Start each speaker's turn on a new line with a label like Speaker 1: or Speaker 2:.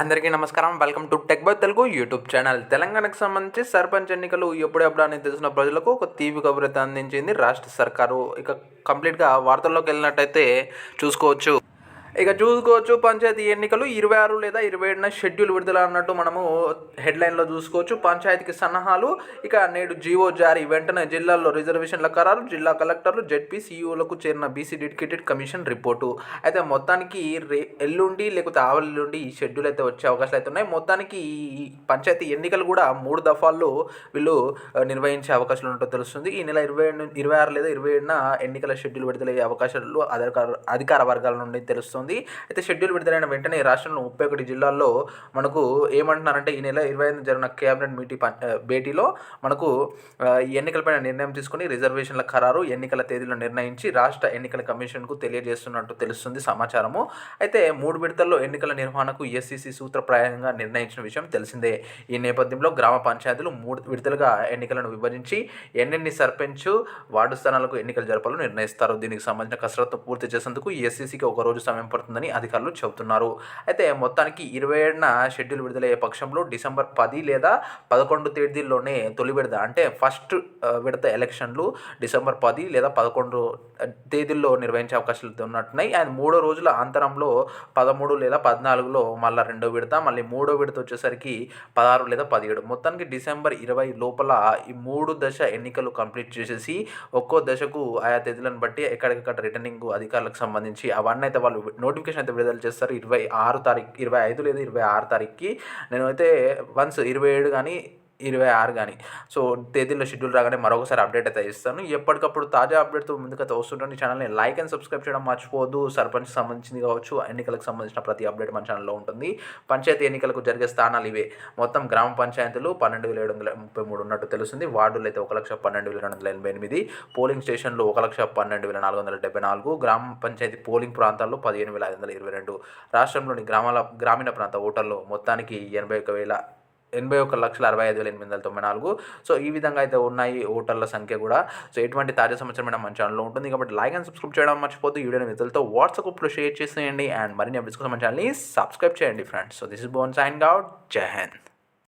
Speaker 1: అందరికీ నమస్కారం. Welcome to tech by Telugu YouTube channel తెలంగాణకు సంబంధించి సర్పంచ్ ఎన్నికలు ఎప్పుడెప్పుడు అని తెలిసిన ప్రజలకు ఒక తీపి కబురు అందించింది రాష్ట్ర సర్కారు. ఇక కంప్లీట్గా వార్తల్లోకి వెళ్ళినట్టయితే చూసుకోవచ్చు. ఇక చూసుకోవచ్చు పంచాయతీ ఎన్నికలు ఇరవై ఆరు లేదా ఇరవై ఏడున షెడ్యూల్ విడుదల అన్నట్టు మనము హెడ్లైన్లో చూసుకోవచ్చు. పంచాయతీకి సన్నాహాలు ఇక నేడు జీవో జారీ. వెంటనే జిల్లాల్లో రిజర్వేషన్ల ఖరారు జిల్లా కలెక్టర్లు జెడ్పీ సీఈఓలకు చేరిన బీసీ డెడికేటెడ్ కమిషన్ రిపోర్టు. అయితే మొత్తానికి రే ఎల్లుండి లేకపోతే ఆవెల్లుండి ఈ షెడ్యూల్ అయితే వచ్చే అవకాశాలు అయితే ఉన్నాయి. మొత్తానికి ఈ పంచాయతీ ఎన్నికలు కూడా మూడు దఫాల్లో వీళ్ళు నిర్వహించే అవకాశాలు ఉన్నట్టు తెలుస్తుంది. ఈ నెల ఇరవై ఏడు ఇరవై ఆరు లేదా ఇరవై ఏడున ఎన్నికల షెడ్యూల్ విడుదలయ్యే అవకాశాలు అధికార అధికార వర్గాల నుండి తెలుస్తుంది. అయితే షెడ్యూల్ విడుదలైన వెంటనే రాష్ట్రంలో ముప్పై ఒకటి జిల్లాల్లో మనకు ఏమంటున్నారంటే ఈ నెల ఇరవై ఐదు జరిగిన కేబినెట్ మీటింగ్ భేటీలో మనకు ఆ, ఎన్నికలపైన నిర్ణయం తీసుకుని రిజర్వేషన్ల ఖరారు ఎన్నికల తేదీలను నిర్ణయించి రాష్ట్ర ఎన్నికల కమిషన్కు తెలియజేస్తున్నట్టు తెలుస్తుంది సమాచారము. అయితే మూడు విడతల్లో ఎన్నికల నిర్వహణకు ఎస్సీసీ సూత్రప్రాయంగా నిర్ణయించిన విషయం తెలిసిందే. ఈ నేపథ్యంలో గ్రామ పంచాయతీలు మూడు విడతలుగా ఎన్నికలను విభజించి ఎన్నెన్ని సర్పంచ్ వార్డు స్థానాలకు ఎన్నికలు జరపాలో నిర్ణయిస్తారు. దీనికి సంబంధించిన కసరత్తు పూర్తి చేసేందుకు ఎస్సీసీకి ఒక రోజు సమయం పడుతుందని అధికారులు చెబుతున్నారు. అయితే మొత్తానికి ఇరవై ఏడున షెడ్యూల్ విడుదలయ్యే పక్షంలో డిసెంబర్ పది లేదా పదకొండు తేదీల్లోనే తొలి విడత అంటే ఫస్ట్ విడత ఎలక్షన్లు డిసెంబర్ పది లేదా పదకొండు తేదీల్లో నిర్వహించే అవకాశాలు అయితే ఉన్నట్టున్నాయి. అండ్ మూడో రోజుల అంతరంలో పదమూడు లేదా పద్నాలుగులో మళ్ళీ రెండో విడత మళ్ళీ మూడో విడత వచ్చేసరికి పదహారు లేదా పదిహేడు. మొత్తానికి డిసెంబర్ ఇరవై లోపల ఈ మూడు దశ ఎన్నికలు కంప్లీట్ చేసేసి ఒక్కో దశకు ఆయా తేదీలను బట్టి ఎక్కడికక్కడ రిటర్నింగ్ అధికారులకు సంబంధించి అవన్నీ అయితే వాళ్ళు నోటిఫికేషన్ అయితే విడుదల చేస్తారు. ఇరవై ఆరు తారీఖు ఇరవై ఐదు లేదా ఇరవై ఆరు తారీఖుకి. నేనైతే వన్స్ ఇరవై ఏడు కానీ ఇరవై ఆరు కానీ. సో తేదీలో షెడ్యూల్ రాగానే మరొకసారి అప్డేట్ అయితే ఇస్తాను. ఎప్పటికప్పుడు తాజా అప్డేట్తో ముందుకైతే వస్తుంటాను. ఈ ఛానల్ని లైక్ అండ్ సబ్స్క్రైబ్ చేయడం మర్చిపోవద్దు. సర్పంచ్ సంబంధించింది కావచ్చు ఎన్నికలకు సంబంధించిన ప్రతి అప్డేట్ మన ఛానల్లో ఉంటుంది. పంచాయతీ ఎన్నికలకు జరిగే స్థానాలు ఇవే. మొత్తం గ్రామ పంచాయతీలు పన్నెండు వేల ఏడు వందల ముప్పై మూడు ఉన్నట్టు తెలుస్తుంది. వార్డులు అయితే ఒక లక్ష పన్నెండు వేల రెండు వందల ఎనభై ఎనిమిది. పోలింగ్ స్టేషన్లు ఒక లక్ష పన్నెండు వేల నాలుగు వందల డెబ్బై నాలుగు. గ్రామ పంచాయతీ పోలింగ్ ప్రాంతాల్లో పదిహేను వేల ఐదు వందల ఇరవై రెండు. రాష్ట్రంలోని గ్రామాల గ్రామీణ ప్రాంత ఓటర్లు మొత్తానికి ఎనభై ఒక వేల ఎనభై ఒక లక్షల అరవై ఐదు వేల ఎనిమిది వందల తొంభై నాలుగు. సో ఈ విధంగా అయితే ఉన్నాయి ఓటర్ల సంఖ్య కూడా. సో ఎటువంటి తాజా సమాచారం మన ఛానల్లో ఉంటుంది కాబట్టి లైక్ అండ్ సబ్స్క్రైబ్ చేయడం మర్చిపోతే ఈ వీడియోని మిత్రులతో వాట్సాప్లో షేర్ చేసేయండి అండ్ మరిన్ని అప్డేట్స్ కోసం మన ఛానల్ని సబ్స్క్రైబ్ చేయండి friends. So this is bone sign out. Jai Hind.